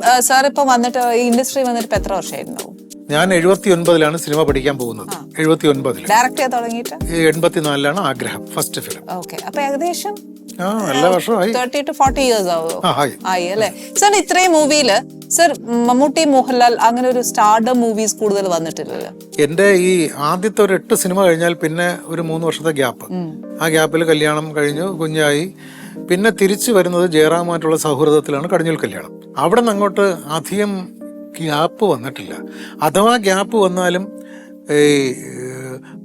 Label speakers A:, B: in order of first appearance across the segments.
A: പക്ഷെ സാർ ഇപ്പൊ വന്നിട്ട് ഇൻഡസ്ട്രി വന്നിട്ട് ഇപ്പൊ എത്ര വർഷമായിരുന്നു?
B: ഞാൻ എഴുപത്തി ഒൻപതിലാണ് സിനിമ പഠിക്കാൻ പോകുന്നത്. എഴുപത്തി ഒൻപതിൽ
A: ഡയറക്ട് ചെയ്യാൻ തുടങ്ങിയിട്ട്?
B: എൺപത്തിനാലിലാണ് ആഗ്രഹം ഫസ്റ്റ് ഫിലിം.
A: ഓക്കെ. അപ്പൊ ഏകദേശം
B: ആ എല്ലാ വർഷമായി
A: തേർട്ടി ടു ഫോർട്ടി ഇയേഴ്സ്
B: ആയി.
A: അല്ലേ? സാർ ഇത്രയും മൂവിയിൽ സർ മമ്മൂട്ടി മോഹൻലാൽ അങ്ങനെ ഒരു സ്റ്റാർഡം മൂവീസ് കൂടുതൽ വന്നിട്ടില്ലല്ലോ?
B: എന്റെ ഈ ആദ്യത്തെ ഒരു എട്ട് സിനിമ കഴിഞ്ഞാൽ പിന്നെ ഒരു മൂന്ന് വർഷത്തെ ഗ്യാപ്പ് ആ ഗ്യാപ്പിൽ കല്യാണം കഴിഞ്ഞു കുഞ്ഞായി. പിന്നെ തിരിച്ചു വരുന്നത് ജയറാമായിട്ടുള്ള സൗഹൃദത്തിലാണ് കടിഞ്ഞൂൽ കല്യാണം. അവിടെ നിന്ന് അങ്ങോട്ട് അധികം ഗ്യാപ്പ് വന്നിട്ടില്ല. അഥവാ ഗ്യാപ്പ് വന്നാലും ഈ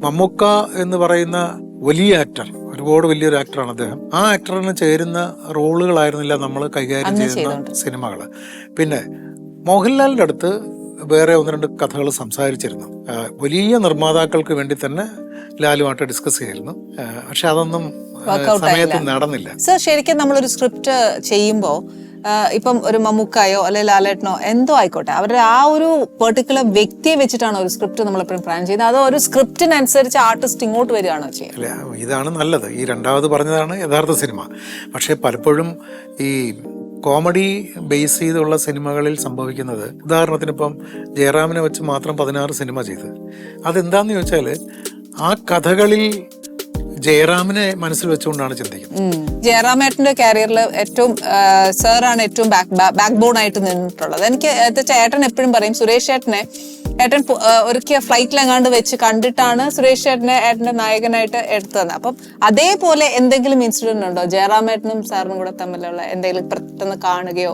B: മമ്മൂക്ക എന്ന് പറയുന്ന വലിയ ആക്ടർ ഒരുപാട് വലിയൊരു ആക്ടറാണ് അദ്ദേഹം. ആ ആക്ടറിന് ചേരുന്ന റോളുകളായിരുന്നില്ല നമ്മൾ കൈകാര്യം ചെയ്യുന്ന സിനിമകൾ പിന്നെ മോഹൻലാലിന്റെ അടുത്ത് വേറെ ഒന്ന് രണ്ട് കഥകൾ സംസാരിച്ചിരുന്നു. വലിയ നിർമ്മാതാക്കൾക്ക് വേണ്ടി തന്നെ ലാലുമായിട്ട് ഡിസ്കസ് ചെയ്യുന്നു പക്ഷെ അതൊന്നും സമയത്ത് നടന്നില്ല.
A: സർ ശരിക്കും നമ്മളൊരു സ്ക്രിപ്റ്റ് ചെയ്യുമ്പോ ആ, ഇപ്പം ഒരു മമ്മൂക്കായോ അല്ലെ ലാലേട്ടനോ എന്തോ ആയിക്കോട്ടെ അവരുടെ ആ ഒരു പെർട്ടിക്കുലർ വ്യക്തിയെ വെച്ചിട്ടാണ് ഒരു സ്ക്രിപ്റ്റ് നമ്മൾ എപ്പോഴും പ്ലാൻ ചെയ്യുന്നത്. അതോ ഒരു സ്ക്രിപ്റ്റിനനുസരിച്ച് ആർട്ടിസ്റ്റ് ഇങ്ങോട്ട് വരികയാണോ ചെയ്യുന്നത്?
B: ഇതാണ് നല്ലത്. ഈ രണ്ടാമത് പറഞ്ഞതാണ് യഥാർത്ഥ സിനിമ. പക്ഷേ പലപ്പോഴും ഈ കോമഡി ബേസ് ചെയ്തുള്ള സിനിമകളിൽ സംഭവിക്കുന്നത്. ഉദാഹരണത്തിന് ഇപ്പം ജയറാമിനെ വെച്ച് മാത്രം പതിനാറ് സിനിമ ചെയ്ത്. അതെന്താന്ന് ചോദിച്ചാൽ ആ കഥകളിൽ ജയറാമിനെ മനസ്സിൽ വെച്ചുകൊണ്ടാണ് ചിന്തിക്കുന്നത്.
A: ജയറാമേട്ടന്റെ കരിയറിൽ ഏറ്റവും സാറാണ് ഏറ്റവും ബാക്ക് ബോൺ ആയിട്ട് നിന്നിട്ടുള്ളത്. എനിക്ക് ഏട്ടൻ ചേട്ടൻ എപ്പോഴും പറയും സുരേഷ് ചേട്ടനെ ഏട്ടൻ ഒരുക്കിയ ഫ്ലൈറ്റിൽ എങ്ങാണ്ട് ഫ്ലൈറ്റിലെങ്ങാണ്ട് വെച്ച് കണ്ടിട്ടാണ് സുരേഷ് ചേട്ടനെ ഏട്ടന്റെ നായകനായിട്ട് എടുത്തു തന്നെ അപ്പം അതേപോലെ എന്തെങ്കിലും ഇൻസിഡന്റ് ഉണ്ടോ? ജയറാമേട്ടനും സാറിനും കൂടെ തമ്മിലുള്ള എന്തെങ്കിലും പെട്ടെന്ന് കാണുകയോ?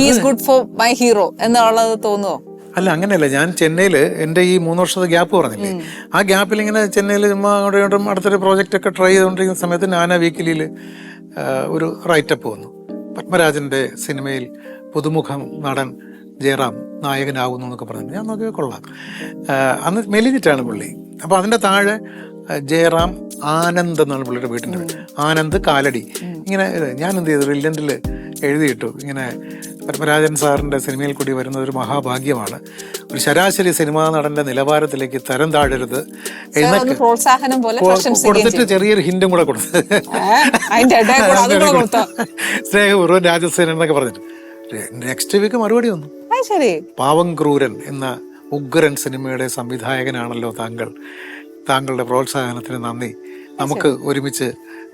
A: He's good for my hero എന്നുള്ളത് തോന്നുവോ?
B: അല്ല അങ്ങനെയല്ല. ഞാൻ ചെന്നൈയിൽ എന്റെ ഈ മൂന്ന് വർഷത്തെ ഗ്യാപ്പ് പറഞ്ഞില്ലേ? ആ ഗ്യാപ്പിൽ ഇങ്ങനെ ചെന്നൈയിൽ ചുമ്മാ അങ്ങോട്ടും ഇങ്ങോട്ടും അടുത്തൊരു പ്രോജക്റ്റ് ഒക്കെ ട്രൈ ചെയ്തുകൊണ്ടിരിക്കുന്ന സമയത്ത് നാനാ വീക്കിലിയിൽ ഒരു റൈറ്റപ്പ് വന്നു. പത്മരാജന്റെ സിനിമയിൽ പുതുമുഖം നടൻ ജയറാം നായകനാകുന്നു എന്നൊക്കെ പറഞ്ഞു. ഞാൻ നോക്കി കൊള്ളാം. അന്ന് മെലിഞ്ഞിട്ടാണ് പുള്ളി. അപ്പോൾ അതിന്റെ താഴെ ജയറാം ആനന്ദ് എന്നാണ് പുള്ളിയുടെ വീട്ടിന്റെ പേര്. ആനന്ദ് കാലടി. ഇങ്ങനെ ഞാൻ എന്ത് ചെയ്തു? ബ്രില്യന്റിൽ എഴുതിയിട്ടു. ഇങ്ങനെ പരമരാജൻ സാറിന്റെ സിനിമയിൽ കൂടി വരുന്നത് ഒരു മഹാഭാഗ്യമാണ്. ഒരു ശരാശരി സിനിമാ നടന്റെ നിലവാരത്തിലേക്ക് തരം താഴരുത്.
A: പ്രോത്സാഹനം പോലെ
B: കൊടുത്തിട്ട് ചെറിയൊരു ഹിന്റും കൂടെ കൊടുത്തു? സ്നേഹപൂർവം രാജസേനൻ എന്നൊക്കെ പറഞ്ഞിട്ട്. നെക്സ്റ്റ് വീക്ക് മറുപടി വന്നു. പാവം ക്രൂരൻ എന്ന ഉഗ്രൻ സിനിമയുടെ സംവിധായകനാണല്ലോ താങ്കൾ. താങ്കളുടെ പ്രോത്സാഹനത്തിന് നന്ദി. നമുക്ക് ഒരുമിച്ച്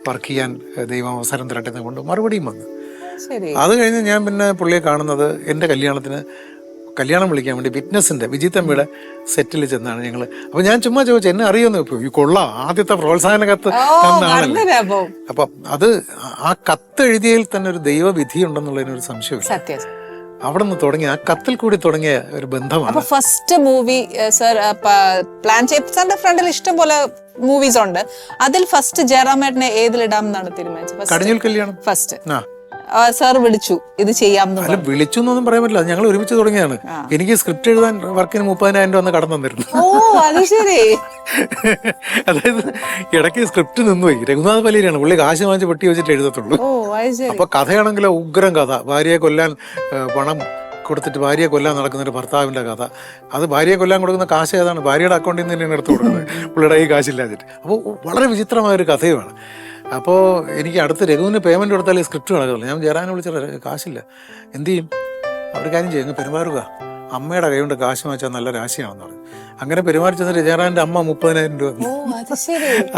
B: വർക്ക് ചെയ്യാൻ ദൈവം അവസരം തരട്ടെ കൊണ്ട് മറുപടിയും വന്നു. അത് കഴിഞ്ഞ് ഞാൻ പിന്നെ പുള്ളിയെ കാണുന്നത് എന്റെ കല്യാണത്തിന് കല്യാണം വിളിക്കാൻ വേണ്ടി വിറ്റ്നസിന്റെ വിജയ് അമ്മയുടെ സെറ്റിൽ ചെന്നാണ് ഞങ്ങൾ അപ്പോൾ ഞാൻ ചുമ്മാ ചോദിച്ചു എന്നെ അറിയുമെന്ന്? ഈ കൊള്ള ആദ്യത്തെ പ്രോത്സാഹന കത്ത് തന്നാണല്ലോ.
A: അപ്പൊ.
B: അത് ആ കത്ത് എഴുതിയതിൽ തന്നെ ഒരു ദൈവവിധി ഉണ്ടെന്നുള്ളതിനൊരു സംശയമില്ല അവിടെ നിന്ന് തുടങ്ങി ആ കത്തിൽ കൂടി തുടങ്ങിയ ഒരു ബന്ധമാണ്.
A: അപ്പൊ ഫസ്റ്റ് മൂവി സർ പ്ലാൻ ചെയ്ത സാറിന്റെ ഫ്രണ്ടിൽ ഇഷ്ടം പോലെ മൂവീസ് ഉണ്ട്. അതിൽ ഫസ്റ്റ് ജയറാമേട്ടനെ ഏതിലിടാം എന്നാണ് തീരുമാനിച്ചത്?
B: കടഞ്ഞൂൽ കല്യാണം.
A: ഫസ്റ്റ്
B: ആ.
A: സാർ വിളിച്ചു ഇത്
B: അല്ല വിളിച്ചു എന്നൊന്നും പറയാൻ പറ്റില്ല. ഞങ്ങൾ ഒരുമിച്ച് തുടങ്ങിയാണ് എനിക്ക് സ്ക്രിപ്റ്റ് എഴുതാൻ വർക്കിന് മുപ്പതിനായിരം രൂപ കടം കടന്നു തന്നിരുന്നു.
A: ഓ അത് ശരി.
B: അതായത് ഇടയ്ക്ക് സ്ക്രിപ്റ്റ് നിന്നുപോയി. രഘുനാഥ് പലേരിയാണ് പുള്ളി കാശ് വാങ്ങിച്ച് പെട്ടി വെച്ചിട്ട് എഴുതത്തുള്ളൂ. അപ്പൊ കഥയാണെങ്കിലോ ഉഗ്രം കഥ. ഭാര്യയെ കൊല്ലാൻ പണം കൊടുത്തിട്ട് ഭാര്യയെ കൊല്ലാൻ നടക്കുന്ന ഒരു ഭർത്താവിന്റെ കഥ. അത് ഭാര്യയെ കൊല്ലാൻ കൊടുക്കുന്ന കാശ് ഏതാണ്? ഭാര്യയുടെ അക്കൗണ്ടിൽ നിന്ന് തന്നെയാണ് എടുത്തു കൊടുക്കുന്നത്? പുള്ളിയുടെ ഈ കാശില്ലാതിട്ട് അപ്പോൾ വളരെ വിചിത്രമായ ഒരു കഥയുമാണ്. അപ്പോൾ എനിക്ക് അടുത്ത് രഘുവിന് പേയ്മെന്റ് കൊടുത്താലേ സ്ക്രിപ്റ്റ് നടക്കുള്ളൂ. ഞാൻ ജയറാനെ വിളിച്ച കാശില്ല. എന്ത് ചെയ്യും? അവർ കാര്യം ചെയ്യും പെരുമാറുക. അമ്മയുടെ കൈ കൊണ്ട് കാശ് വാങ്ങിച്ചാൽ നല്ല രാശിയാണെന്ന് പറഞ്ഞു. അങ്ങനെ പെരുമാറിച്ചെന്ന് രജാറാന്റെ അമ്മ മുപ്പതിനായിരം രൂപ.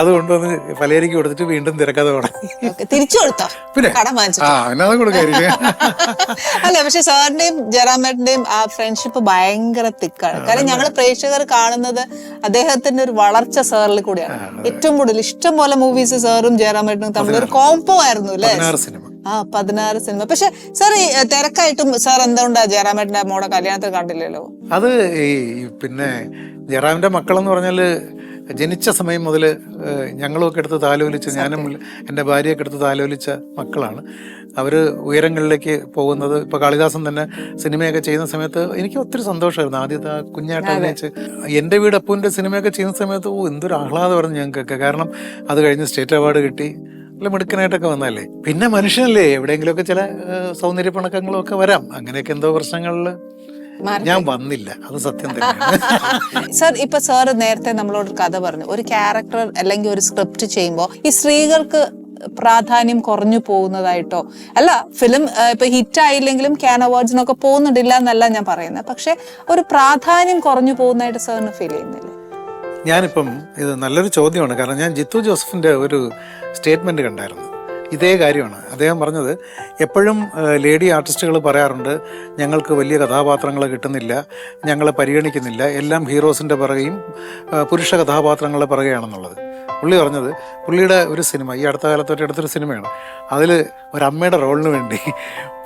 A: അത്
B: കൊണ്ടുവന്ന് പലേരിക്ക് കൊടുത്തിട്ട് വീണ്ടും തിരക്കഥ തുടങ്ങി
A: തിരിച്ചു കൊടുത്തോ?
B: പിന്നെ? കൊടുക്കായിരിക്കും
A: അല്ല പക്ഷെ സാറിന്റെയും ജയറാമേട്ടന്റെയും ആ ഫ്രണ്ട്ഷിപ്പ് ഭയങ്കര തിക്കാണ്. കാരണം ഞങ്ങൾ പ്രേക്ഷകർ കാണുന്നത് അദ്ദേഹത്തിന്റെ ഒരു വളർച്ച സാറിൽ കൂടിയാണ്. ഏറ്റവും കൂടുതൽ ഇഷ്ടം പോലെ മൂവീസ് സാറും ജയറാമേട്ടനും തമ്മിൽ ഒരു കോംബോ ആയിരുന്നു അല്ലേ?
B: സിനിമ
A: ആ പതിനാറ് സിനിമ പക്ഷെ സാർ തിരക്കായിട്ടും സാർ എന്തുകൊണ്ടാ ജയറാമേട്ടന്റെ മോടെ കല്യാണത്തിൽ കണ്ടില്ലല്ലോ?
B: അത് ഈ പിന്നെ ജയറാമിന്റെ മക്കളെന്ന് പറഞ്ഞാൽ ജനിച്ച സമയം മുതൽ ഞങ്ങളൊക്കെ എടുത്ത് താലോലിച്ച് ഞാനും എന്റെ ഭാര്യയൊക്കെ എടുത്ത് താലോലിച്ച മക്കളാണ്. അവർ ഉയരങ്ങളിലേക്ക് പോകുന്നത് ഇപ്പോൾ കാളിദാസൻ തന്നെ സിനിമയൊക്കെ ചെയ്യുന്ന സമയത്ത് എനിക്ക് ഒത്തിരി സന്തോഷമായിരുന്നു. ആദ്യത്തെ ആ കുഞ്ഞായിട്ട് അഭിനയിച്ച് എന്റെ വീട് അപ്പൂന്റെ സിനിമയൊക്കെ ചെയ്യുന്ന സമയത്ത് ഓ എന്തൊരു ആഹ്ലാദമായിരുന്നു ഞങ്ങൾക്കൊക്കെ. കാരണം അത് കഴിഞ്ഞ് സ്റ്റേറ്റ് അവാർഡ് കിട്ടി. നല്ല മിടുക്കനായിട്ടൊക്കെ വന്നല്ലേ പിന്നെ മനുഷ്യനല്ലേ? എവിടെയെങ്കിലുമൊക്കെ ചില സൗന്ദര്യ സൗന്ദര്യപ്പിണക്കങ്ങളും ഒക്കെ വരാം. അങ്ങനെയൊക്കെ എന്തോ പ്രശ്നങ്ങളിൽ. ഞാൻ വന്നില്ല. അത് സത്യം തന്നെയാണ്.
A: സർ ഇപ്പൊ സാർ നേരത്തെ നമ്മളോട് കഥ പറഞ്ഞു. ഒരു ക്യാരക്ടർ അല്ലെങ്കിൽ ഒരു സ്ക്രിപ്റ്റ് ചെയ്യുമ്പോൾ ഈ സ്ത്രീകൾക്ക് പ്രാധാന്യം കുറഞ്ഞു പോകുന്നതായിട്ടോ? അല്ല ഫിലിം ഇപ്പൊ ഹിറ്റ് ആയില്ലെങ്കിലും ക്യാൻ അവാർഡ്സിനൊക്കെ പോകുന്നുണ്ടില്ല എന്നല്ല ഞാൻ പറയുന്നത്. പക്ഷെ ഒരു പ്രാധാന്യം കുറഞ്ഞു പോകുന്നതായിട്ട് സാറിന് ഫീൽ ചെയ്യുന്നില്ല?
B: ഞാനിപ്പം ഇത് നല്ലൊരു ചോദ്യമാണ്. കാരണം ഞാൻ ജിത്തു ജോസഫിന്റെ ഒരു സ്റ്റേറ്റ്മെന്റ് കണ്ടായിരുന്നു. ഇതേ കാര്യമാണ്. അദ്ദേഹം പറഞ്ഞത് എപ്പോഴും ലേഡി ആർട്ടിസ്റ്റുകൾ പറയാറുണ്ട് ഞങ്ങൾക്ക് വലിയ കഥാപാത്രങ്ങൾ കിട്ടുന്നില്ല ഞങ്ങളെ പരിഗണിക്കുന്നില്ല എല്ലാം ഹീറോസിന്റെ പിറകെയും പുരുഷ കഥാപാത്രങ്ങളുടെ പിറകെയാണെന്നുള്ളത്. പുള്ളി പറഞ്ഞത് പുള്ളിയുടെ ഒരു സിനിമ ഈ അടുത്ത കാലത്തൊരു അടുത്തൊരു സിനിമയാണ്. അതിൽ ഒരമ്മയുടെ റോളിന് വേണ്ടി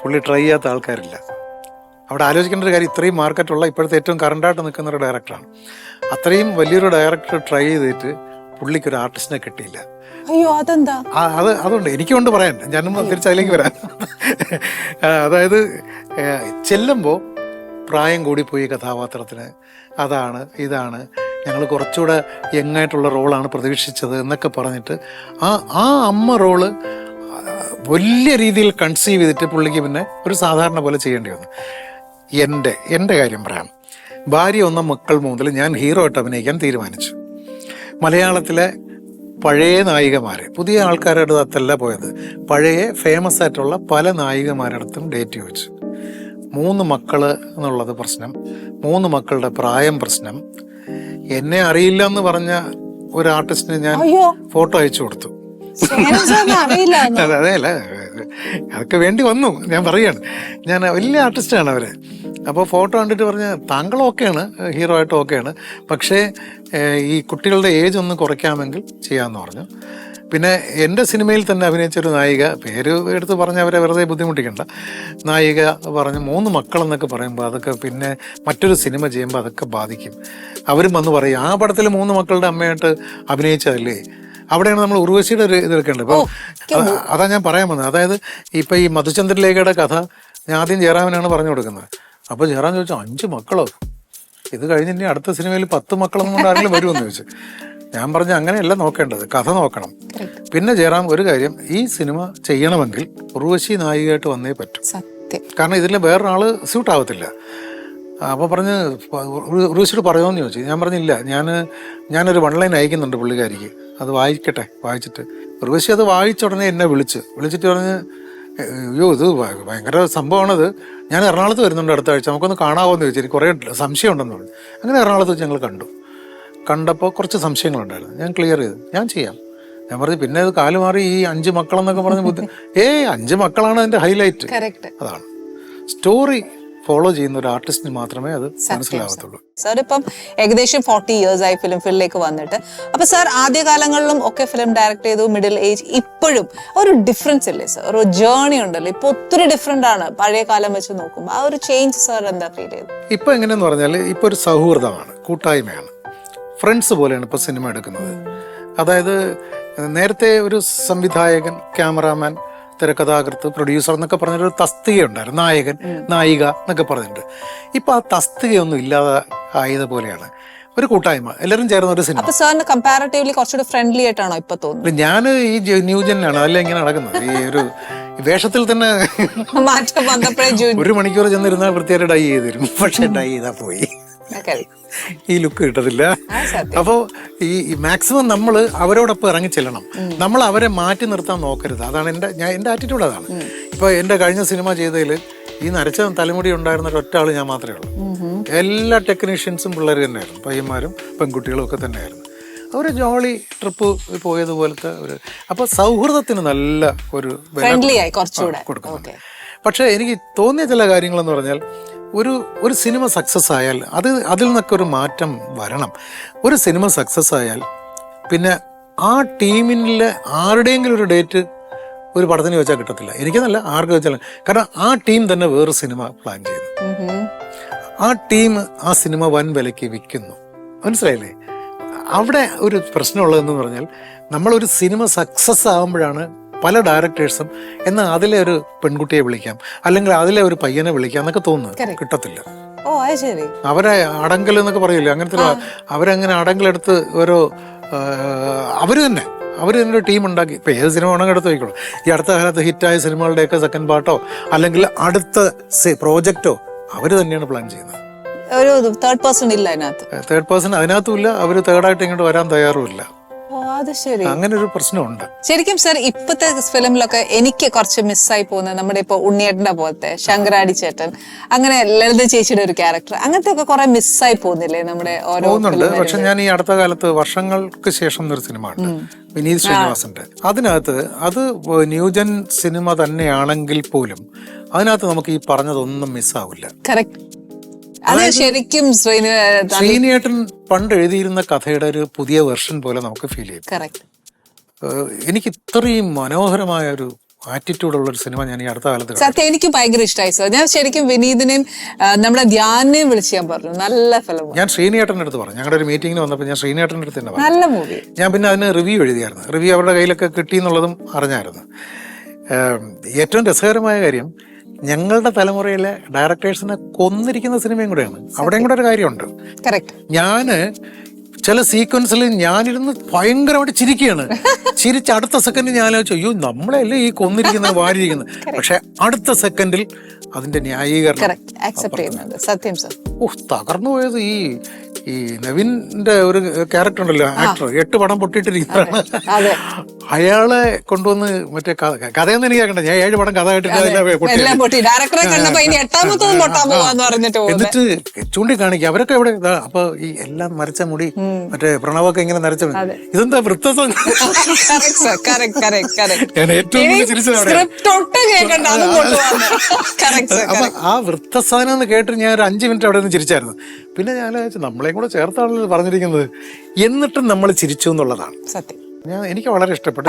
B: പുള്ളി ട്രൈ ചെയ്യാത്ത ആൾക്കാരില്ല. അവിടെ ആലോചിക്കേണ്ട ഒരു കാര്യം ഇത്രയും മാർക്കറ്റുള്ള ഇപ്പോഴത്തെ ഏറ്റവും കറണ്ടായിട്ട് നിൽക്കുന്ന ഒരു ഡയറക്ടറാണ്. അത്രയും വലിയൊരു ഡയറക്ടർ ട്രൈ ചെയ്തിട്ട് പുള്ളിക്ക് ഒരു ആർട്ടിസ്റ്റിനെ കിട്ടിയില്ല.
A: അയ്യോ അതെന്താ?
B: അത് അതുകൊണ്ട് എനിക്കുണ്ട് പറയാൻ. ഞാനും തിരിച്ച് അതിലേക്ക് വരാൻ അതായത് ചെല്ലുമ്പോൾ പ്രായം കൂടിപ്പോയി കഥാപാത്രത്തിന്. അതാണ് ഇതാണ്. ഞങ്ങൾ കുറച്ചുകൂടെ യങ്ങായിട്ടുള്ള റോളാണ് പ്രതീക്ഷിച്ചത് എന്നൊക്കെ പറഞ്ഞിട്ട് ആ ആ അമ്മ റോൾ വലിയ രീതിയിൽ കൺസീവ് ചെയ്തിട്ട് പുള്ളിക്ക് പിന്നെ ഒരു സാധാരണ പോലെ ചെയ്യേണ്ടി വന്നു. എന്റെ എന്റെ കാര്യം പറയാം. ഭാര്യ ഒന്ന മക്കൾ മുതൽ ഞാൻ ഹീറോ ആയിട്ട് അഭിനയിക്കാൻ തീരുമാനിച്ചു. മലയാളത്തിലെ പഴയ നായികമാരെ പുതിയ ആൾക്കാരുടെ അടുത്തല്ല പോയത്. പഴയ ഫേമസ് ആയിട്ടുള്ള പല നായികമാരുടെ അടുത്തും ഡേറ്റ് ചോദിച്ചു. മൂന്ന് മക്കൾ എന്നുള്ളത് പ്രശ്നം. മൂന്ന് മക്കളുടെ പ്രായം പ്രശ്നം. എന്നെ അറിയില്ല എന്ന് പറഞ്ഞ ഒരു ആർട്ടിസ്റ്റിന് ഞാൻ ഫോട്ടോ അയച്ചു കൊടുത്തു. അതെ അല്ല അതൊക്കെ വേണ്ടി വന്നു. ഞാൻ പറയാണ്. ഞാൻ വലിയ ആർട്ടിസ്റ്റാണ് അവർ. അപ്പോൾ ഫോട്ടോ കണ്ടിട്ട് പറഞ്ഞ താങ്കൾ ഓക്കെയാണ് ഹീറോ ആയിട്ട് ഓക്കെയാണ്. പക്ഷേ ഈ കുട്ടികളുടെ ഏജ് ഒന്ന് കുറയ്ക്കാമെങ്കിൽ ചെയ്യാമെന്ന് പറഞ്ഞു. പിന്നെ എന്റെ സിനിമയിൽ തന്നെ അഭിനയിച്ച ഒരു നായിക പേര് എടുത്ത് പറഞ്ഞ് അവരെ വെറുതെ ബുദ്ധിമുട്ടിക്കണ്ട. നായിക പറഞ്ഞ് മൂന്ന് മക്കളെന്നൊക്കെ പറയുമ്പോൾ അതൊക്കെ പിന്നെ മറ്റൊരു സിനിമ ചെയ്യുമ്പോൾ അതൊക്കെ ബാധിക്കും. അവരും വന്ന് പറയും ആ പടത്തിൽ മൂന്ന് മക്കളുടെ അമ്മയായിട്ട് അഭിനയിച്ചതല്ലേ? അവിടെയാണ് നമ്മൾ ഉർവശിയുടെ ഒരു ഇത് എടുക്കേണ്ടത് ഇപ്പം അതാ ഞാൻ പറയാൻ വന്നത്. അതായത് ഇപ്പം ഈ മധുചന്ദ്രലേഖയുടെ കഥ ഞാൻ ആദ്യം ജയറാമിനാണ് പറഞ്ഞു കൊടുക്കുന്നത്. അപ്പൊ ജയറാം ചോദിച്ചു അഞ്ച് മക്കളോ? ഇത് കഴിഞ്ഞിട്ട് അടുത്ത സിനിമയിൽ പത്ത് മക്കളൊന്നും കൊണ്ട് ആരെങ്കിലും വരുമെന്ന് ചോദിച്ചു. ഞാൻ പറഞ്ഞു അങ്ങനെയല്ല നോക്കേണ്ടത് കഥ നോക്കണം. പിന്നെ ജയറാം ഒരു കാര്യം ഈ സിനിമ ചെയ്യണമെങ്കിൽ ഉർവശി നായികയായിട്ട് വന്നേ പറ്റും. കാരണം ഇതിൽ വേറൊരാൾ സ്യൂട്ട് ആവത്തില്ല. അപ്പോൾ പറഞ്ഞ് ഉറുവശിയോട് പറയുമെന്ന് ചോദിച്ചു. ഞാൻ പറഞ്ഞില്ല ഞാൻ ഞാനൊരു ലൈൻ അയക്കുന്നുണ്ട് പുള്ളിക്കാരിക്ക്. അത് വായിക്കട്ടെ വായിച്ചിട്ട്. ഉർവശി അത് വായിച്ച ഉടനെ എന്നെ വിളിച്ച്. വിളിച്ചിട്ട് പറഞ്ഞ് അയ്യോ ഇത് ഭയങ്കര സംഭവമാണത്. ഞാൻ എറണാകുളത്ത് വരുന്നുണ്ട് അടുത്ത ആഴ്ച. നമുക്കൊന്ന് കാണാമോ എന്ന് ചോദിച്ചു. എനിക്ക് കുറേ സംശയം ഉണ്ടെന്ന് പറഞ്ഞു. അങ്ങനെ എറണാകുളത്ത് വെച്ച് ഞങ്ങൾ കണ്ടു. കണ്ടപ്പോൾ കുറച്ച് സംശയങ്ങളുണ്ടായിരുന്നു. ഞാൻ ക്ലിയർ ചെയ്തു. ഞാൻ ചെയ്യാം. ഞാൻ പറഞ്ഞു പിന്നെ അത് കാൽ മാറി ഈ അഞ്ച് മക്കളെന്നൊക്കെ പറഞ്ഞ് ബുദ്ധി ഏ അഞ്ച് മക്കളാണ് അതിന്റെ ഹൈലൈറ്റ് അതാണ്. സ്റ്റോറി ഫോളോ ചെയ്യുന്ന ഒരു ആർട്ടിസ്റ്റിന് മാത്രമേ അത് മനസ്സിലാവത്തുള്ളൂ.
A: സാർ ഇപ്പം ഏകദേശം ഫോർട്ടി ഇയേഴ്സ് ആയി ഫിലിം ഫീൽഡിലേക്ക് വന്നിട്ട്. അപ്പൊ സാർ ആദ്യകാലങ്ങളിലും ഒക്കെ ഫിലിം ഡയറക്ട് ചെയ്തു മിഡിൽ ഏജ് ഇപ്പോഴും ഒരു ഡിഫറൻസ് ഇല്ലേ സാർ ഒരു ജേർണി ഉണ്ടല്ലോ. ഇപ്പൊ ഒത്തിരി ഡിഫറെന്റ് ആണ്. പഴയ കാലം വെച്ച് നോക്കുമ്പോൾ ആ ഒരു ചേഞ്ച് സാർ എന്താ ഫീൽ ചെയ്തു
B: ഇപ്പൊ എങ്ങനെയെന്ന് പറഞ്ഞാൽ ഇപ്പൊ ഒരു സൗഹൃദമാണ് കൂട്ടായ്മയാണ്. ഫ്രണ്ട്സ് പോലെയാണ് ഇപ്പൊ സിനിമ എടുക്കുന്നത്. അതായത് നേരത്തെ ഒരു സംവിധായകൻ ക്യാമറാമാൻ തിരക്കഥാകൃത്ത് പ്രൊഡ്യൂസർ എന്നൊക്കെ പറഞ്ഞൊരു തസ്തിക ഉണ്ടായിരുന്നു നായകൻ നായിക എന്നൊക്കെ പറഞ്ഞിട്ടുണ്ട്. ഇപ്പൊ ആ തസ്തികയൊന്നും ഇല്ലാതെ ആയതുപോലെയാണ് ഒരു കൂട്ടായ്മ. എല്ലാവരും ചേർന്ന ഒരു സിനിമ.
A: സാറിന് കമ്പാരിറ്റീവ്ലി കുറച്ചുകൂടി ഫ്രണ്ട്ലി ആയിട്ടാണോ ഇപ്പൊ തോന്നുന്നത്?
B: ഞാൻ ഈ ന്യൂജനാണ് അതല്ല ഇങ്ങനെ നടക്കുന്നത്. ഈ ഒരു വേഷത്തിൽ തന്നെ ഒരു മണിക്കൂർ ചെന്നിരുന്നാൽ വൃത്തിയായിട്ട് ഡൈ ചെയ്തിരുന്നു തരും. പക്ഷെ ഡൈ ചെയ്താൽ പോയി. ഈ ലുക്ക് കിട്ടത്തില്ല.
A: അപ്പോ
B: അപ്പോൾ ഈ മാക്സിമം നമ്മൾ അവരോടൊപ്പം ഇറങ്ങി ചെല്ലണം. നമ്മൾ അവരെ മാറ്റി നിർത്താൻ നോക്കരുത്. അതാണ് എന്റെ ഞാൻ എന്റെ ആറ്റിറ്റ്യൂഡ് അതാണ്. ഇപ്പോൾ എന്റെ കഴിഞ്ഞ സിനിമ ചെയ്തതിൽ ഈ നരച്ച തലമുടി ഉണ്ടായിരുന്ന ഒറ്റ ആൾ ഞാൻ മാത്രമേ ഉള്ളൂ. എല്ലാ ടെക്നീഷ്യൻസും പിള്ളേർ തന്നെയായിരുന്നു. പയ്യന്മാരും പെൺകുട്ടികളും ഒക്കെ തന്നെയായിരുന്നു. അവർ ജോളി ട്രിപ്പ് പോയതുപോലത്തെ ഒരു അപ്പോൾ സൗഹൃദത്തിന് നല്ല ഒരു കൊടുക്കുന്നു പക്ഷേ എനിക്ക് തോന്നിയ ചില കാര്യങ്ങളെന്ന് പറഞ്ഞാൽ ഒരു ഒരു സിനിമ സക്സസ് ആയാൽ അത് അതിൽ നിന്നൊക്കെ ഒരു മാറ്റം വരണം. ഒരു സിനിമ സക്സസ് ആയാൽ പിന്നെ ആ ടീമിനെ ആരുടെയെങ്കിലും ഒരു ഡേറ്റ് ഒരു പടത്തിന് ചോദിച്ചാൽ കിട്ടത്തില്ല. എനിക്കെന്നല്ല ആർക്ക് ചോദിച്ചാലും കാരണം ആ ടീം തന്നെ വേറെ സിനിമ പ്ലാൻ ചെയ്യുന്നു. ആ ടീം ആ സിനിമ വൻ വിലയ്ക്ക് വിൽക്കുന്നു. മനസ്സിലായില്ലേ? അവിടെ ഒരു പ്രശ്നമുള്ളതെന്ന് പറഞ്ഞാൽ നമ്മളൊരു സിനിമ സക്സസ് ആകുമ്പോഴാണ് പല ഡയറക്ടേഴ്സും എന്നാൽ അതിലെ ഒരു പെൺകുട്ടിയെ വിളിക്കാം. അല്ലെങ്കിൽ അതിലെ ഒരു പയ്യനെ വിളിക്കാം എന്നൊക്കെ തോന്നുന്നു. കിട്ടത്തില്ല. അവരെ അടങ്കൽ എന്നൊക്കെ പറയില്ലേ? അങ്ങനത്തെ അവരങ്ങനെ അടങ്കലെടുത്ത് ഓരോ അവർ അവർ തന്നെ. അവർ തന്നെ ഒരു ടീം ഉണ്ടാക്കി. ഇപ്പം ഏത് സിനിമ വേണമെങ്കിൽ എടുത്ത് വയ്ക്കുള്ളൂ ഈ അടുത്ത കാലത്ത് ഹിറ്റായ സിനിമകളുടെയൊക്കെ സെക്കൻഡ് പാർട്ടോ അല്ലെങ്കിൽ അടുത്ത പ്രോജക്റ്റോ അവർ തന്നെയാണ് പ്ലാൻ ചെയ്യുന്നത്.
A: ഒരു തേർഡ് പേഴ്സൺ ഇല്ല അതിനകത്ത്.
B: തേർഡ് പേഴ്സൺ അതിനകത്തുമില്ല അവർ തേർഡായിട്ട് ഇങ്ങോട്ട് വരാൻ തയ്യാറുമില്ല.
A: അത് ശരി.
B: അങ്ങനെ ഒരു പ്രശ്നമുണ്ട്.
A: ശരിക്കും സർ ഇപ്പത്തെ ഫിലിമിലൊക്കെ എനിക്ക് കുറച്ച് മിസ്സായി പോകുന്നത് നമ്മുടെ ഇപ്പൊ ഉണ്ണിയേട്ടന്റെ പോലത്തെ ശങ്കരാടി ചേട്ടൻ അങ്ങനെ ലളിത ചേച്ചിയുടെ ഒരു ക്യാരക്ടർ അങ്ങനത്തെ ഒക്കെ കുറെ മിസ്സായി പോകുന്നില്ലേ നമ്മുടെ ഓരോ
B: പോകുന്നുണ്ട്. പക്ഷെ ഞാൻ ഈ അടുത്ത കാലത്ത് വർഷങ്ങൾക്ക് ശേഷം ഒരു സിനിമ ഉണ്ട് വിനീത് ശ്രീനിവാസന്റെ അതിനകത്ത് അത് ന്യൂജൻ സിനിമ തന്നെയാണെങ്കിൽ പോലും അതിനകത്ത് നമുക്ക് ഈ പറഞ്ഞതൊന്നും മിസ്സാവില്ല
A: അത് ശരിക്കും ശ്രീനി
B: ശ്രീനിയേട്ടൻ പണ്ട് എഴുതിയിരുന്ന കഥയുടെ ഒരു പുതിയ വെർഷൻ പോലെ നമുക്ക് ഫീൽ ചെയ്യും എനിക്ക് ഇത്രയും മനോഹരമായ ഒരു ആറ്റിറ്റ്യൂഡുള്ള ഒരു സിനിമ ഞാൻ ഈ അടുത്ത കാലത്ത്
A: സത്യം എനിക്ക് ഭയങ്കര ഇഷ്ടമായി സാർ ഞാൻ ശരിക്കും വിനീതിനെയും നമ്മുടെ ധ്യാനെയും വിളിച്ച് ഞാൻ പറഞ്ഞു. നല്ല ഫിലിം
B: ഞാൻ ശ്രീനിയേട്ടന്റെ അടുത്ത് പറഞ്ഞു. ഞങ്ങളുടെ ഒരു മീറ്റിംഗിന് വന്നപ്പോൾ ഞാൻ ശ്രീനിയേട്ടന്റെ അടുത്ത് തന്നെ പറഞ്ഞു.
A: നല്ല മൂവി
B: ഞാൻ പിന്നെ അതിന് റിവ്യൂ എഴുതിയായിരുന്നു. റിവ്യൂ അവരുടെ കയ്യിലൊക്കെ കിട്ടി എന്നുള്ളതും അറിഞ്ഞായിരുന്നു ഏറ്റവും രസകരമായ കാര്യം ഞങ്ങളുടെ തലമുറയിലെ ഡയറക്ടേഴ്സിനെ കൊന്നിരിക്കുന്ന സിനിമയും കൂടെയാണ്. അവിടെയും കൂടെ ഒരു കാര്യമുണ്ട്. ഞാൻ ചില സീക്വൻസിൽ ഞാനിരുന്ന് ഭയങ്കരമായിട്ട് ചിരിക്കുകയാണ്. ചിരിച്ച് അടുത്ത സെക്കൻഡ് ഞാൻ ആലോചിച്ചു അയ്യോ നമ്മളെല്ലേ ഈ കൊന്നിരിക്കുന്നത് വാരിയിരിക്കുന്നത്? പക്ഷെ അടുത്ത സെക്കൻഡിൽ അതിന്റെ ന്യായീകരണം.
A: സത്യം സർ
B: ഓഹ് തകർന്നു പോയത് ഈ ഈ നവീന്റെ ഒരു ക്യാരക്ടർ ഉണ്ടല്ലോ ആക്ടർ എട്ട് പടം പൊട്ടിയിട്ടിരിക്കുകയാണ്.
A: അതെ
B: അയാളെ കൊണ്ടുവന്ന് മറ്റേ കഥയൊന്നും എനിക്ക് കേൾക്കണ്ട. ഞാൻ ഏഴ് പടം കഥ കേട്ടിട്ട് എന്നിട്ട് ചൂണ്ടിക്കാണിക്കുക അവരൊക്കെ എവിടെ? അപ്പൊ ഈ എല്ലാം നരച്ച മുടി മറ്റേ പ്രണവൊക്കെ ഇങ്ങനെ നരച്ച. ഇതെന്താ വൃത്തസം? ഞാൻ ഏറ്റവും കൂടുതൽ ആ വൃത്തസാധനം എന്ന് കേട്ട് ഞാൻ ഒരു അഞ്ച് മിനിറ്റ് അവിടെ നിന്ന് ചിരിച്ചായിരുന്നു. പിന്നെ ഞാൻ ആലോചിച്ചു നമ്മളെയും കൂടെ ചേർത്താണല്ലോ പറഞ്ഞിരിക്കുന്നത്. എന്നിട്ടും നമ്മൾ ചിരിച്ചു എന്നുള്ളതാണ്.
A: സത്യം.
B: ഞാൻ എനിക്ക് വളരെ ഇഷ്ടപ്പെട്ടു.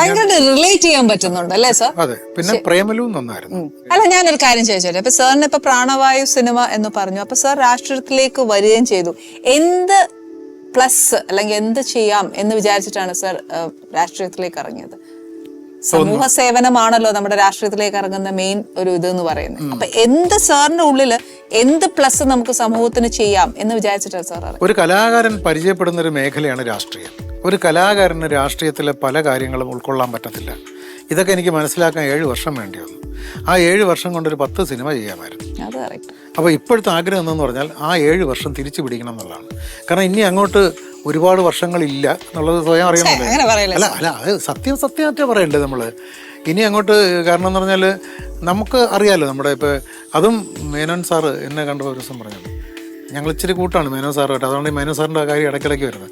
A: റിലേറ്റ് ചെയ്യാൻ പറ്റുന്നുണ്ട് അല്ലേ സർ?
B: അതെ പിന്നെ പ്രേമലും നന്നായിരുന്നു.
A: അല്ല ഞാനൊരു കാര്യം ചോദിച്ചോട്ടെ. അപ്പൊ സാറിന് ഇപ്പൊ പ്രാണവായു സിനിമ എന്ന് പറഞ്ഞു. അപ്പൊ സാർ രാഷ്ട്രീയത്തിലേക്ക് വരികയും ചെയ്തു. എന്ത് പ്ലസ് അല്ലെങ്കിൽ എന്ത് ചെയ്യാം എന്ന് വിചാരിച്ചിട്ടാണ് സാർ രാഷ്ട്രീയത്തിലേക്ക് ഇറങ്ങിയത്? സമൂഹ സേവനമാണല്ലോ നമ്മുടെ രാഷ്ട്രീയത്തിലേക്ക് ഇറങ്ങുന്ന മെയിൻ ഒരു ഇത് എന്ന് പറയുന്നത് അപ്പൊ എന്ത് സാറിന്റെ ഉള്ളിൽ എന്ത് പ്ലസ് നമുക്ക് സമൂഹത്തിന് ചെയ്യാം എന്ന് വിചാരിച്ചിട്ടാണ് സാർ
B: ഒരു കലാകാരൻ പരിചയപ്പെടുന്ന ഒരു മേഖലയാണ് രാഷ്ട്രീയം. ഒരു കലാകാരന് രാഷ്ട്രീയത്തിലെ പല കാര്യങ്ങളും ഉൾക്കൊള്ളാൻ പറ്റത്തില്ല. ഇതൊക്കെ എനിക്ക് മനസ്സിലാക്കാൻ ഏഴ് വർഷം വേണ്ടി വന്നു. ആ ഏഴ് വർഷം കൊണ്ട് ഒരു പത്ത് സിനിമ ചെയ്യാമായിരുന്നു. അപ്പോൾ ഇപ്പോഴത്തെ ആഗ്രഹം എന്ന് പറഞ്ഞാൽ ആ ഏഴ് വർഷം തിരിച്ചു പിടിക്കണം എന്നുള്ളതാണ്. കാരണം ഇനി അങ്ങോട്ട് ഒരുപാട് വർഷങ്ങളില്ല എന്നുള്ളത് സ്വയം അറിയണമല്ലോ. അല്ല അല്ല അത് സത്യം സത്യമായിട്ടേ പറയണ്ടേ നമ്മൾ ഇനി അങ്ങോട്ട് കാരണം എന്ന് പറഞ്ഞാൽ നമുക്ക് അറിയാമല്ലോ നമ്മുടെ ഇപ്പോൾ അതും മേനോൻ സാറ് എന്നെ കണ്ട ഒരു ദിവസം പറഞ്ഞത്. ഞങ്ങൾ ഇച്ചിരി കൂട്ടാണ് മേനോൻ സാറുമായിട്ട്. അതുകൊണ്ട് ഈ മേനോൻ സാറിന്റെ ആ കാര്യം ഇടയ്ക്കിടയ്ക്ക് വരുന്നത്.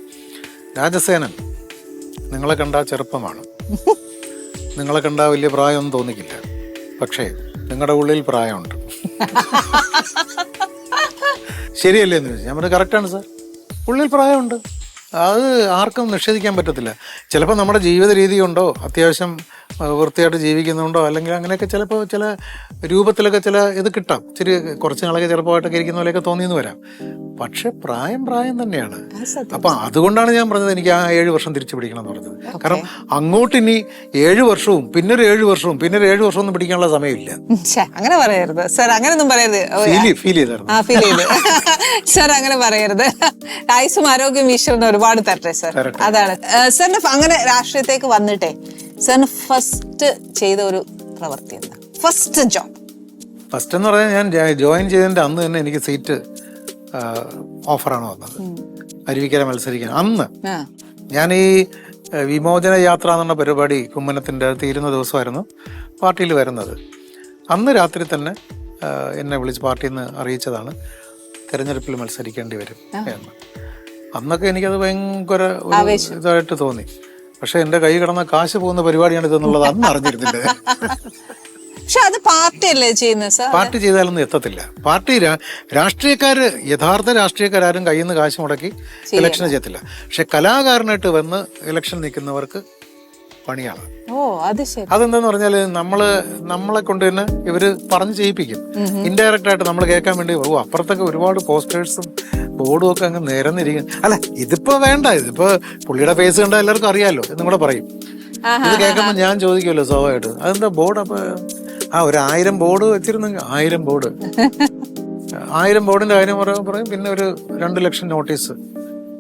B: രാജസേനൻ നിങ്ങളെ കണ്ട ചെറുപ്പമാണ് നിങ്ങളെ കണ്ടാൽ വലിയ പ്രായമൊന്നും തോന്നിക്കില്ല. പക്ഷേ നിങ്ങളുടെ ഉള്ളിൽ പ്രായമുണ്ട്. ശരിയല്ലേ എന്ന് ചോദിച്ചു. ഞാൻ പറഞ്ഞു കറക്റ്റാണ് സാർ ഉള്ളിൽ പ്രായമുണ്ട്. അത് ആർക്കും നിഷേധിക്കാൻ പറ്റത്തില്ല. ചിലപ്പോൾ നമ്മുടെ ജീവിത രീതി കൊണ്ടോ അത്യാവശ്യം വൃത്തിയായിട്ട് ജീവിക്കുന്നുണ്ടോ? അല്ലെങ്കിൽ അങ്ങനെയൊക്കെ ചിലപ്പോൾ ചില രൂപത്തിലൊക്കെ ചില ഇത് കിട്ടാം. ഇച്ചിരി കുറച്ച് നാളൊക്കെ ചെറുപ്പമായിട്ടൊക്കെ ഇരിക്കുന്ന പോലെയൊക്കെ തോന്നിയെന്ന് വരാം. പക്ഷെ പ്രായം പ്രായം തന്നെയാണ്. അപ്പം അതുകൊണ്ടാണ് ഞാൻ പറഞ്ഞത് എനിക്ക് ആ ഏഴ് വർഷം തിരിച്ചു പിടിക്കണം എന്ന് പറഞ്ഞത് കാരണം അങ്ങോട്ട് ഇനി ഏഴ് വർഷവും പിന്നെ ഒരു ഏഴ് വർഷവും പിന്നെ ഒരു ഏഴ് വർഷവും ഒന്നും പിടിക്കാനുള്ള സമയമില്ല.
A: അങ്ങനെ പറയരുത്. സാർ അങ്ങനെയൊന്നും പറയരുത്.
B: ഫീൽ ചെയ്തായിരുന്നു.
A: ഫീൽ ചെയ്ത്. സർ അങ്ങനെ പറയരുത്. ആയുസും ആരോഗ്യം ഈശ്വരന് ഒരുപാട് തരട്ടെ സർ. അതാണ്. സാറിന്റെ അങ്ങനെ രാഷ്ട്രീയത്തേക്ക് വന്നിട്ടേ സാറിന് ഫസ്റ്റ് ചെയ്ത ഒരു പ്രവൃത്തി എന്താ? ഫസ്റ്റ് ജോബ്
B: ഫസ്റ്റ് എന്ന് പറഞ്ഞാൽ ഞാൻ ജോയിൻ ചെയ്തതിന്റെ അന്ന് തന്നെ എനിക്ക് സീറ്റ് ഓഫറാണ് വന്നത്. അരുവിക്കര മത്സരിക്കാൻ. അന്ന് ഞാൻ ഈ വിമോചന യാത്ര എന്നുള്ള പരിപാടി കുമ്മനത്തിന്റെ തീരുന്ന ദിവസമായിരുന്നു പാർട്ടിയിൽ വരുന്നത്. അന്ന് രാത്രി തന്നെ എന്നെ വിളിച്ച് പാർട്ടിയിൽ നിന്ന് അറിയിച്ചതാണ് തെരഞ്ഞെടുപ്പിൽ മത്സരിക്കേണ്ടി വരും എന്ന്. അന്നൊക്കെ എനിക്കത് ഭയങ്കര ഇതായിട്ട് തോന്നി. പക്ഷെ എന്റെ കൈ കിടന്ന കാശ് പോകുന്ന പരിപാടിയാണ് ഇതെന്നുള്ളത് അന്ന് അറിഞ്ഞിരുന്നില്ല.
A: പക്ഷെ അത് പാർട്ടി അല്ലേ ചെയ്യുന്നത് സാർ?
B: പാർട്ടി ചെയ്താലൊന്നും എത്തത്തില്ല. പാർട്ടി രാഷ്ട്രീയക്കാര് യഥാർത്ഥ രാഷ്ട്രീയക്കാരും കയ്യിൽ നിന്ന് കാശ് മുടക്കി ഇലക്ഷൻ ചെയ്യത്തില്ല. പക്ഷെ കലാകാരനായിട്ട് വന്ന് ഇലക്ഷൻ നിൽക്കുന്നവർക്ക് പണിയാണ്.
A: ഓ അത് ശരി.
B: അതെന്താന്ന് പറഞ്ഞാൽ നമ്മൾ നമ്മളെ കൊണ്ട് തന്നെ ഇവർ പറഞ്ഞു ചെയ്യിപ്പിക്കും. ഇൻഡയറക്റ്റ് ആയിട്ട് നമ്മൾ കേൾക്കാൻ വേണ്ടി ഓ അപ്പുറത്തൊക്കെ ഒരുപാട് പോസ്റ്റേഴ്സും ബോർഡും ഒക്കെ അങ്ങ് നിരന്നിരിക്കും അല്ല ഇതിപ്പോ വേണ്ട. ഇതിപ്പോ പുള്ളിയുടെ ഫേസ് കണ്ടാൽ എല്ലാവർക്കും അറിയാലോ. എന്നും കൂടെ പറയും. ഇത് കേൾക്കുമ്പോൾ ഞാൻ ചോദിക്കുമല്ലോ സ്വാഭാവികമായിട്ട്. അതെന്താ ബോർഡ് അപ്പൊ? ആ ഒരു ആയിരം ബോർഡ് വെച്ചിരുന്നെങ്കിൽ ആയിരം ബോർഡ് ആയിരം ബോർഡിന്റെ കാര്യം പറയുമ്പോൾ പറയും. പിന്നെ ഒരു രണ്ട് ലക്ഷം നോട്ടീസ്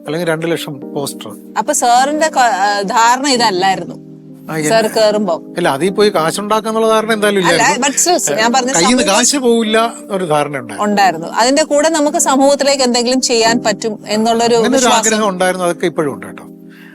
B: അല്ലെങ്കിൽ രണ്ട് ലക്ഷം പോസ്റ്റർ
A: അപ്പൊ സാറിന്റെ ധാരണ ഇതല്ലായിരുന്നു. സാർ കേറുമ്പോ.
B: ഇല്ല അതിൽ പോയി കാശുണ്ടാക്കാന്നുള്ള ധാരണ എന്തായാലും ഇല്ല
A: അല്ല
B: കാശ് പോവില്ല ഒരു ധാരണ ഉണ്ടായിരുന്നു.
A: അതിന്റെ കൂടെ നമുക്ക് സമൂഹത്തിലേക്ക് എന്തെങ്കിലും ചെയ്യാൻ പറ്റും എന്നുള്ളൊരു
B: ആഗ്രഹം ഉണ്ടായിരുന്നു അതൊക്കെ ഇപ്പോഴും ഉണ്ട് കേട്ടോ.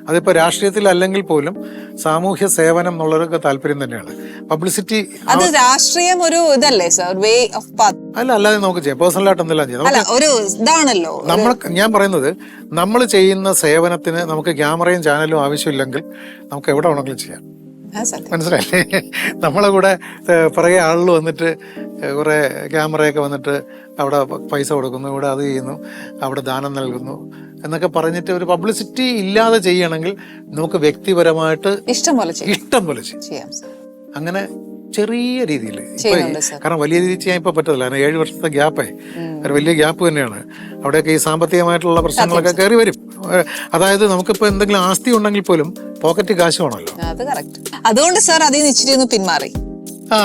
B: അതിപ്പോൾ രാഷ്ട്രീയത്തിലല്ലെങ്കിൽ പോലും സാമൂഹ്യ സേവനം എന്നുള്ളതൊക്കെ താല്പര്യം തന്നെയാണ്. പബ്ലിസിറ്റി
A: അത് രാഷ്ട്രീയം ഒരു ഇതല്ലേ സർ വേ ഓഫ്
B: അല്ല അല്ലാതെ നമുക്ക് ചെയ്യാം. പേഴ്സണലായിട്ട് എന്തെല്ലാം ചെയ്യാം?
A: ഒരു ഇതാണല്ലോ.
B: നമ്മൾ ഞാൻ പറയുന്നത് നമ്മൾ ചെയ്യുന്ന സേവനത്തിന് നമുക്ക് ക്യാമറയും ചാനലും ആവശ്യമില്ലെങ്കിൽ നമുക്ക് എവിടെ വേണമെങ്കിലും ചെയ്യാം. മനസ്സിലായില്ലേ? നമ്മളെ കൂടെ പുറകെ ആളുകൾ വന്നിട്ട് കുറേ ക്യാമറയൊക്കെ വന്നിട്ട് അവിടെ പൈസ കൊടുക്കുന്നു ഇവിടെ അത് ചെയ്യുന്നു അവിടെ ദാനം നൽകുന്നു എന്നൊക്കെ പറഞ്ഞിട്ട് ഒരു പബ്ലിസിറ്റി ഇല്ലാതെ ചെയ്യണമെങ്കിൽ നമുക്ക് വ്യക്തിപരമായിട്ട്
A: ഇഷ്ടം പോലെ
B: ഇഷ്ടം പോലെ ചെയ്യാം. അങ്ങനെ ചെറിയ രീതിയിൽ. കാരണം വലിയ രീതിയിൽ ചെയ്യാൻ ഇപ്പൊ പറ്റത്തില്ല. കാരണം ഏഴ് വർഷത്തെ ഗ്യാപ്പേ ഒരു വലിയ ഗ്യാപ്പ് തന്നെയാണ്. അവിടെയൊക്കെ ഈ സാമ്പത്തികമായിട്ടുള്ള പ്രശ്നങ്ങളൊക്കെ കയറി വരും. അതായത് നമുക്കിപ്പോ എന്തെങ്കിലും ആസ്തി ഉണ്ടെങ്കിൽ പോലും പോക്കറ്റ് കാശ് വേണമല്ലോ.
A: അത് കറക്റ്റ് അതുകൊണ്ട് സാർ അതിൽ നിന്ന് ഇച്ചിരി ഒന്ന് പിന്മാറി.
B: ആ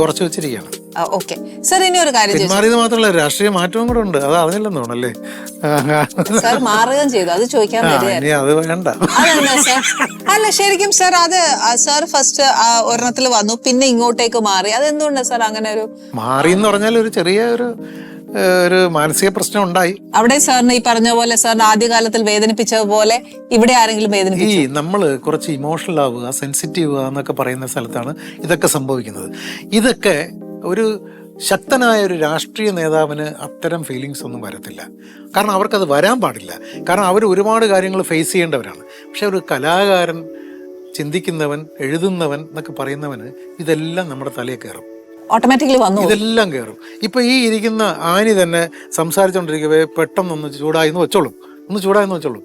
B: കുറച്ച് വെച്ചിരിക്കുകയാണ്.
A: ഓക്കെ സർ ഇനി ഒരു കാര്യം
B: പിന്മാറിയത് മാത്രമല്ല രാഷ്ട്രീയ മാറ്റവും കൂടെ ഉണ്ട്. അത് അറിഞ്ഞില്ലെന്ന് തോന്നല്ലേ
A: സർ മാറുകയും ചെയ്തു. അത് ചോദിക്കാൻ
B: അത് വേണ്ട.
A: അല്ല ശരിക്കും സർ അത് സർ ഫസ്റ്റ് ഒരെണ്ണത്തിൽ വന്നു. പിന്നെ ഇങ്ങോട്ടേക്ക് മാറി. അതെന്തുകൊണ്ടാണ് സാർ അങ്ങനെ ഒരു
B: മാറി എന്ന് പറഞ്ഞാൽ ഒരു ചെറിയ ഒരു ഒരു മാനസിക പ്രശ്നം ഉണ്ടായി.
A: അവിടെ സാറിന് ഈ പറഞ്ഞ പോലെ സാറിന് ആദ്യകാലത്തിൽ വേദനിപ്പിച്ച പോലെ ഇവിടെ ആരെങ്കിലും വേദനിപ്പിച്ചു?
B: ഈ നമ്മൾ കുറച്ച് ഇമോഷണൽ ആവുക സെൻസിറ്റീവ് ആവുക എന്നൊക്കെ പറയുന്ന സ്ഥലത്താണ് ഇതൊക്കെ സംഭവിക്കുന്നത്. ഇതൊക്കെ ഒരു ശക്തനായ ഒരു രാഷ്ട്രീയ നേതാവിന് അത്തരം ഫീലിങ്സ് ഒന്നും വരത്തില്ല. കാരണം അവർക്കത് വരാൻ പാടില്ല. കാരണം അവർ ഒരുപാട് കാര്യങ്ങൾ ഫേസ് ചെയ്യേണ്ടവരാണ്. പക്ഷെ ഒരു കലാകാരൻ ചിന്തിക്കുന്നവൻ എഴുതുന്നവൻ എന്നൊക്കെ പറയുന്നവന് ഇതെല്ലാം നമ്മുടെ തലയിൽ കയറും.
A: ഓട്ടോമാറ്റിക്കലി വന്നു
B: ഇതെല്ലാം കയറും ഇപ്പൊ ഈ ഇരിക്കുന്ന ആനി തന്നെ സംസാരിച്ചുകൊണ്ടിരിക്കവേ പെട്ടെന്നൊന്ന് ചൂടായിന്ന് വെച്ചോളൂ. ഒന്ന് ചൂടായെന്ന് വെച്ചോളൂ.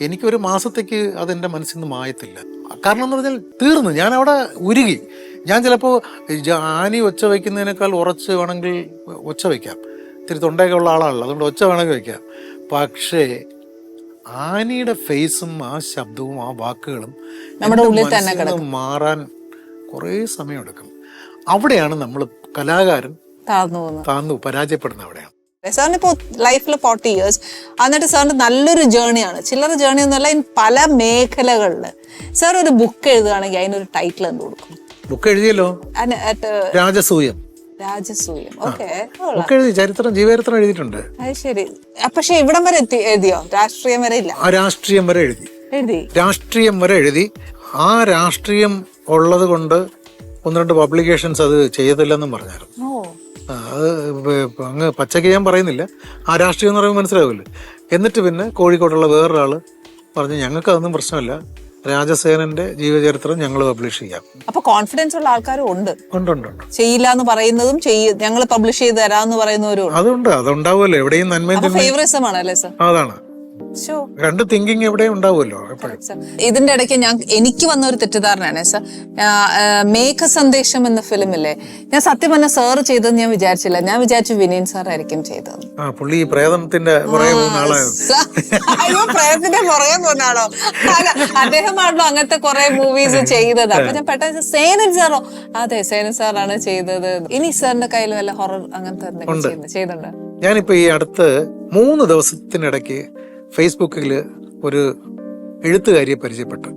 B: എനിക്കൊരു മാസത്തേക്ക് അതെന്റെ മനസ്സിൽ നിന്ന് മായത്തില്ല. കാരണം എന്ന് പറഞ്ഞാൽ തീർന്നു. ഞാൻ അവിടെ ഉരുകി. ഞാൻ ചിലപ്പോൾ ആനി ഒച്ച വയ്ക്കുന്നതിനേക്കാൾ ഉറച്ച് വേണമെങ്കിൽ ഒച്ച വയ്ക്കാം. ഇത്തിരി തൊണ്ടയൊക്കെ ഉള്ള ആളാണല്ലോ. അതുകൊണ്ട് ഒച്ച വേണമെങ്കിൽ വയ്ക്കാം. പക്ഷേ ആനയുടെ ഫേസും ആ ശബ്ദവും ആ വാക്കുകളും
A: നമ്മുടെ ഉള്ളിൽ തന്നെ
B: മനസ്സിൽ നിന്ന് മാറാൻ കുറേ സമയമെടുക്കും. അവിടെയാണ് നമ്മൾ കലാകാരൻ താന്നു പരാജയപ്പെടുന്ന അവിടെയാണ്.
A: സാറിന് ഇപ്പോൾ ലൈഫിൽ ഫോർട്ടി ഇയേഴ്സ് എന്നിട്ട് സാറിന്റെ നല്ലൊരു ജേണിയാണ് ചില്ലറ ജേണി എന്നല്ല ഇൻ പല മേഖലകളിൽ സാർ ഒരു ബുക്ക് എഴുതുകയാണെങ്കിൽ അതിനൊരു ടൈറ്റിൽ എന്ത് കൊടുക്കും?
B: ബുക്ക് എഴുതിയല്ലോ? രാജസൂയം.
A: രാജസൂയം. ഓക്കെ
B: എഴുതി ചരിത്രം ജീവചരിത്രം എഴുതിയിട്ടുണ്ട്.
A: ശരി. പക്ഷെ ഇവിടം വരെ എത്തി എഴുതിയോ? രാഷ്ട്രീയം വരെ ഇല്ല?
B: ആ രാഷ്ട്രീയം വരെ എഴുതി.
A: എഴുതി.
B: രാഷ്ട്രീയം വരെ എഴുതി. ആ രാഷ്ട്രീയം ഉള്ളത് കൊണ്ട് ഒന്ന് രണ്ട് പബ്ലിക്കേഷൻസ് അത് ചെയ്യത്തില്ലെന്നും പറഞ്ഞായിരുന്നു. അത് അങ്ങ് പച്ചയ്ക്ക് ഞാൻ പറയുന്നില്ല. ആ രാഷ്ട്രീയം എന്ന് പറയുമ്പോൾ മനസ്സിലാവില്ല? എന്നിട്ട് പിന്നെ കോഴിക്കോട്ടുള്ള വേറൊരാൾ പറഞ്ഞു ഞങ്ങൾക്ക് അതൊന്നും പ്രശ്നമല്ല. രാജസേനന്റെ ജീവചരിത്രം ഞങ്ങൾ പബ്ലിഷ് ചെയ്യാം.
A: അപ്പൊ കോൺഫിഡൻസ് ഉള്ള ആൾക്കാരും ഉണ്ട്.
B: ഉണ്ട് ഉണ്ട്
A: ചെയ്യില്ല എന്ന് പറയുന്നതും ഞങ്ങൾ പബ്ലിഷ് ചെയ്ത് തരാന്ന് പറയുന്നവരും
B: അതുണ്ട് അതുണ്ടാവുമല്ലോ. എവിടെയും നന്മയും
A: ഫേവറിസം ആണല്ലേ സർ
B: അതാണ്. രണ്ട് തിങ്കിങ് എവിടെ ഉണ്ടാവുമല്ലോ
A: ഇതിന്റെ ഇടയ്ക്ക് ഞാൻ എനിക്ക് വന്ന ഒരു തെറ്റിദ്ധാരണയാണ് സർ മേഘ സന്ദേശം എന്ന ഫിലിമില്ലേ ഞാൻ സത്യം പറഞ്ഞ സാർ ചെയ്തതെന്ന് ഞാൻ വിചാരിച്ചില്ല. ഞാൻ വിചാരിച്ചു വിനയൻ സാർ ആയിരിക്കും ചെയ്തത്.
B: പുള്ളി പ്രേതത്തിന്റെ
A: പ്രേതത്തിന്റെ പുറകെ അല്ല അദ്ദേഹമാണല്ലോ അങ്ങനത്തെ കുറെ മൂവീസ് ചെയ്തത്. അപ്പൊ ഞാൻ പെട്ടെന്ന് സേനൻ സാറോ അതെ സേനൻ സാറാണ് ചെയ്തത്. ഇനി സാറിന്റെ കയ്യിൽ വല്ല ഹൊറർ അങ്ങനത്തെ ചെയ്തിട്ടുണ്ട്?
B: ഞാനിപ്പോ ഈ അടുത്ത് മൂന്ന് ദിവസത്തിനിടയ്ക്ക് ഫേസ്ബുക്കിൽ ഒരു എഴുത്തുകാരിയെ പരിചയപ്പെട്ടു.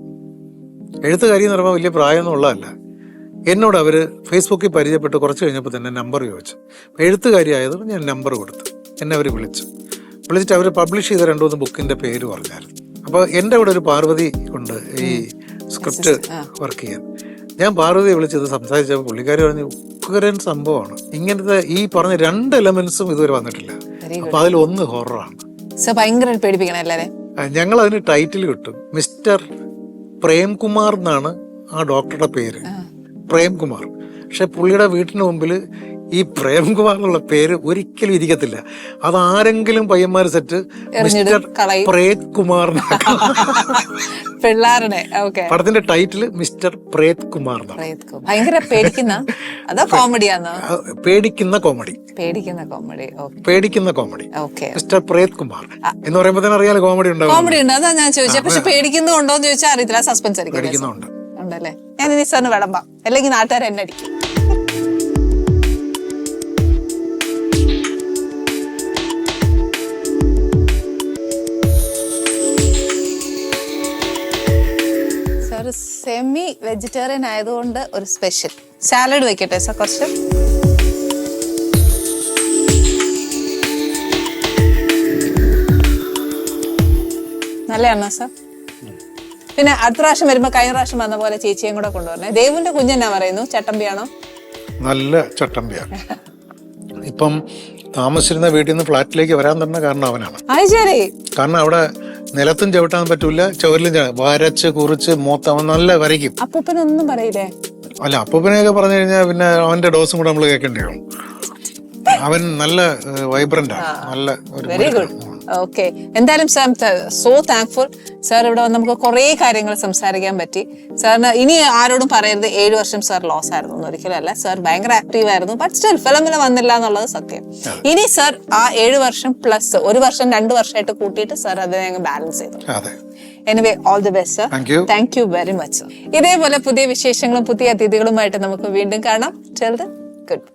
B: എഴുത്തുകാരി എന്ന് പറയുമ്പോൾ വലിയ പ്രായമൊന്നും ഉള്ളതല്ല. എന്നോട് അവർ ഫേസ്ബുക്കിൽ പരിചയപ്പെട്ട്. കുറച്ച് കഴിഞ്ഞപ്പോൾ തന്നെ നമ്പർ ചോദിച്ചു. എഴുത്തുകാരി ആയതുകൊണ്ട് ഞാൻ നമ്പർ കൊടുത്തു. എന്നെ അവർ വിളിച്ചു. വിളിച്ചിട്ട് അവർ പബ്ലിഷ് ചെയ്ത രണ്ടു മൂന്ന് ബുക്കിന്റെ പേര് പറഞ്ഞായിരുന്നു. അപ്പോൾ എന്റെ അവിടെ ഒരു പാർവതി ഉണ്ട് ഈ സ്ക്രിപ്റ്റ് വർക്ക് ചെയ്യാൻ. ഞാൻ പാർവതിയെ വിളിച്ചത് സംസാരിച്ചപ്പോൾ പുള്ളിക്കാരി പറഞ്ഞു ഉഗ്രൻ സംഭവമാണ്. ഇങ്ങനത്തെ ഈ പറഞ്ഞ രണ്ട് എലമെൻസും ഇതുവരെ വന്നിട്ടില്ല.
A: അപ്പോൾ
B: അപ്പൊ അതിൽ ഒന്ന് ഹൊററാണ്
A: സർ ഭയങ്കരമായിട്ട് പേടിപ്പിക്കണം എല്ലാരെയും
B: ഞങ്ങൾ അതിന് ടൈറ്റിൽ കിട്ടും. മിസ്റ്റർ പ്രേംകുമാർ എന്നാണ് ആ ഡോക്ടറുടെ പേര്. പ്രേംകുമാർ. പക്ഷെ പുള്ളിയുടെ വീട്ടിന് മുമ്പിൽ ഈ പ്രേംകുമാർ എന്നുള്ള പേര് ഒരിക്കലും ഇരിക്കത്തില്ല. അത് ആരെങ്കിലും പയ്യന്മാർ സെറ്റ് മിസ്റ്റർ പ്രേത് കുമാർ.
A: പിള്ളേരുടെ
B: പടത്തിന്റെ ടൈറ്റിൽ മിസ്റ്റർ പ്രേത് കുമാർ
A: ഭയങ്കര പേടിക്കുന്ന? അതോ
B: കോമഡിയാണോ പേടിക്കുന്ന കോമഡി.
A: പേടിക്കുന്ന കോമഡി
B: പേടിക്കുന്ന കോമഡി. മിസ്റ്റർ പ്രേത് കുമാർ. എന്ന് പറയുമ്പോൾ തന്നെ അറിയാലോ കോമഡി ഉണ്ടാവും
A: കോമഡി ഉണ്ട് അതാ ഞാൻ ചോദിച്ചത് പക്ഷെ പേടിക്കുന്നുണ്ടോ എന്ന് ചോദിച്ചാൽ അറിയത്തില്ല സസ്പെൻസ്
B: പേടിക്കുന്നുണ്ട്.
A: ഉണ്ടല്ലേ? ഞാൻ ഇനി സാറിന് വിളമ്പാം. അല്ലെങ്കിൽ നാട്ടുകാർ എന്നെ അടിക്കും. സാർ സെമി വെജിറ്റേറിയൻ ആയതുകൊണ്ട് ഒരു സ്പെഷ്യൽ സാലഡ് വെക്കട്ടെ സാർ കുറച്ച്. നല്ലതാണോ സാർ പിന്നെ അടുത്ത പ്രാവശ്യം വരുമ്പോ കഴിഞ്ഞ പ്രാവശ്യം വന്ന പോലെ ചേച്ചിയും കൂടെ കൊണ്ടുവരണേ. ദേവിന്റെ കുഞ്ഞെന്നാ പറയുന്നു? ചട്ടമ്പിയാണോ?
B: നല്ല ചട്ടമ്പിയാണ് ഇപ്പം താമസിച്ചിരുന്ന വീട്ടിൽ നിന്ന് ഫ്ലാറ്റിലേക്ക് വരാൻ തന്നെ കാരണം അവനാണ്. കാരണം അവിടെ നിലത്തും ചവിട്ടാൻ പറ്റൂല ചുവരിലും വരച്ച് കുറിച്ച് മൊത്തം അവൻ നല്ല വരയ്ക്കും.
A: അപ്പൂപ്പനൊന്നും പറയില്ലേ?
B: അല്ല അപ്പൂപ്പനെയൊക്കെ പറഞ്ഞു കഴിഞ്ഞാൽ പിന്നെ അവന്റെ ഡോസും കൂടെ നമ്മൾ കേൾക്കേണ്ടി വരും. അവൻ നല്ല വൈബ്രന്റ് ആണ് നല്ല ഒരു
A: ഓക്കെ എന്തായാലും സാർ സോ താങ്ക്ഫുൾ സാർ ഇവിടെ വന്ന് നമുക്ക് കുറേ കാര്യങ്ങൾ സംസാരിക്കാൻ പറ്റി. സാറിന് ഇനി ആരോടും പറയരുത്. ഏഴ് വർഷം സാർ ലോസ് ആയിരുന്നു എന്ന് ഒരിക്കലും അല്ല. സാർ ഭയങ്കര ആക്റ്റീവ് ആയിരുന്നു. ബട്ട് സ്റ്റിൽ ഫിലിമിൽ വന്നില്ല എന്നുള്ളത് സത്യം. ഇനി സാർ ആ ഏഴ് വർഷം പ്ലസ് ഒരു വർഷം രണ്ട് വർഷമായിട്ട് കൂട്ടിയിട്ട് സാർ അതിനെ അങ്ങ് ബാലൻസ് ചെയ്തു. Anyway all the best
B: sir.
A: Thank you very much ഇതേപോലെ പുതിയ വിശേഷങ്ങളും പുതിയ അതിഥികളുമായിട്ട് നമുക്ക് വീണ്ടും കാണാം. ചെറുത് ഗുഡ്